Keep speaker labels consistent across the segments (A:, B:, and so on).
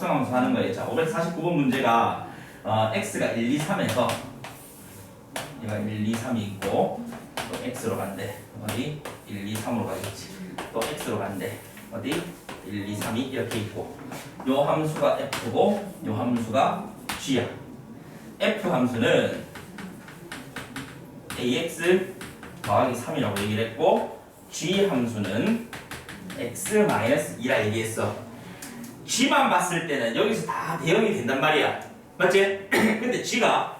A: 합성함수 하는 거예요. 자, 549번 문제가 어, x가 1, 2, 3에서 얘가 1, 2, 3이 있고 또 x로 간대. 어디? 1, 2, 3으로 가겠지. 또 x로 간대. 어디? 1, 2, 3이 이렇게 있고 요 함수가 f고 요 함수가 g야. f 함수는 ax 더하기 3이라고 얘기를 했고 g 함수는 x-2라 얘기했어. G만 봤을 때는 여기서 다 대응이 된단 말이야. 맞지? 근데 g가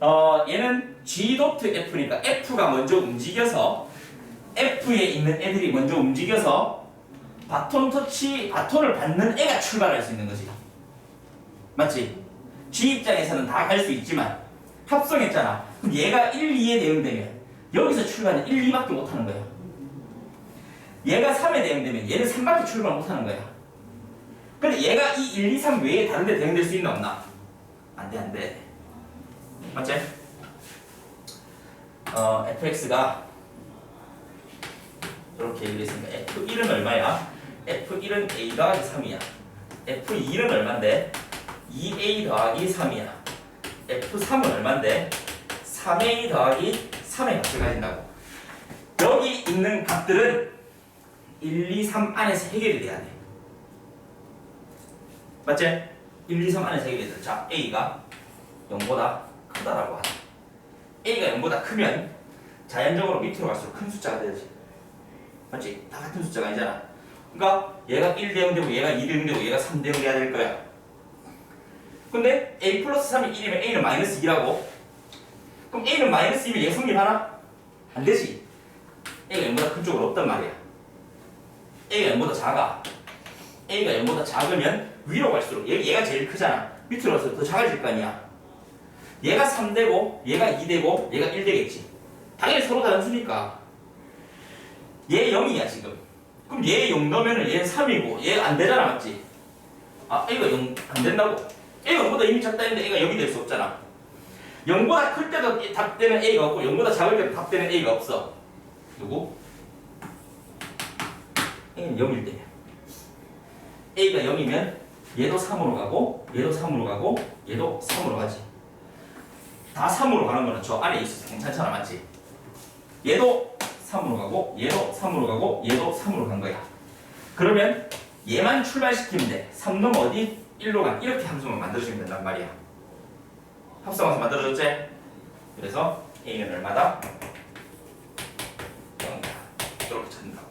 A: 어 얘는 g 도트 f니까 f가 먼저 움직여서 f에 있는 애들이 먼저 움직여서 바톤 터치 바톤을 받는 애가 출발할 수 있는 거지. 맞지? g 입장에서는 다 갈 수 있지만 합성했잖아. 그럼 얘가 1, 2에 대응되면 여기서 출발은 1, 2밖에 못 하는 거야. 얘가 3에 대응되면 얘는 3밖에 출발 못 하는 거야. 근데 얘가 이 1, 2, 3 외에 다른 데 대응될 수 있나 없나? 안 돼, 안 돼. 맞지? 어, fx가 이렇게 얘기를 했으니까 f1은 얼마야? f1은 a 더하기 3이야. f2는 얼만데? 2a 더하기 3이야. f3은 얼만데? 3a 더하기 3의 값을 가진다고. 여기 있는 값들은 1, 2, 3 안에서 해결이 돼야 돼. 맞지? 1, 2, 3 안에서 해결이 돼. 자, a가 0보다 크다라고 하자. a가 0보다 크면 자연적으로 밑으로 갈수록 큰 숫자가 되지. 맞지? 다 같은 숫자가 아니잖아. 그러니까 얘가 1 대응 되고 얘가 2 대응 되고 얘가 3 대응 돼야 될 거야. 근데 a 플러스 3이 1이면 a는 마이너스 2라고? 그럼 a는 마이너스 2면 얘 성립하나? 안 되지. a가 0보다 큰 쪽은 없단 말이야. a가 0보다 작아. A가 0보다 작으면 위로 갈수록 얘, 얘가 제일 크잖아. 밑으로 갈수록 더 작아질 거 아니야. 얘가 3되고 얘가 2되고 얘가 1 되겠지. 당연히 서로 다른 수니까. 얘 0이야 지금. 그럼 얘 0 넣으면 얘는 3이고 얘 안 되잖아 맞지? 아 A가 0 안 된다고? A가 0보다 이미 작다 했는데 A가 0이 될 수 없잖아. 0보다 클 때도 답되는 A가 없고 0보다 작을 때도 답되는 A가 없어. 누구? A는 0일 때야. A가 0이면 얘도 3으로 가고 얘도 3으로 가고 얘도 3으로 가지. 다 3으로 가는 거는 저 안에 있어서 괜찮잖아 맞지? 얘도 3으로 가고 얘도 3으로 가고 얘도 3으로 간 거야. 그러면 얘만 출발시키면 돼. 3 넘어 어디? 1로 간 이렇게 함수만 만들어주면 된단 말이야. 합성함수 만들어줬지? 그래서 A는 얼마다? 0이다. 이렇게 찾는다고.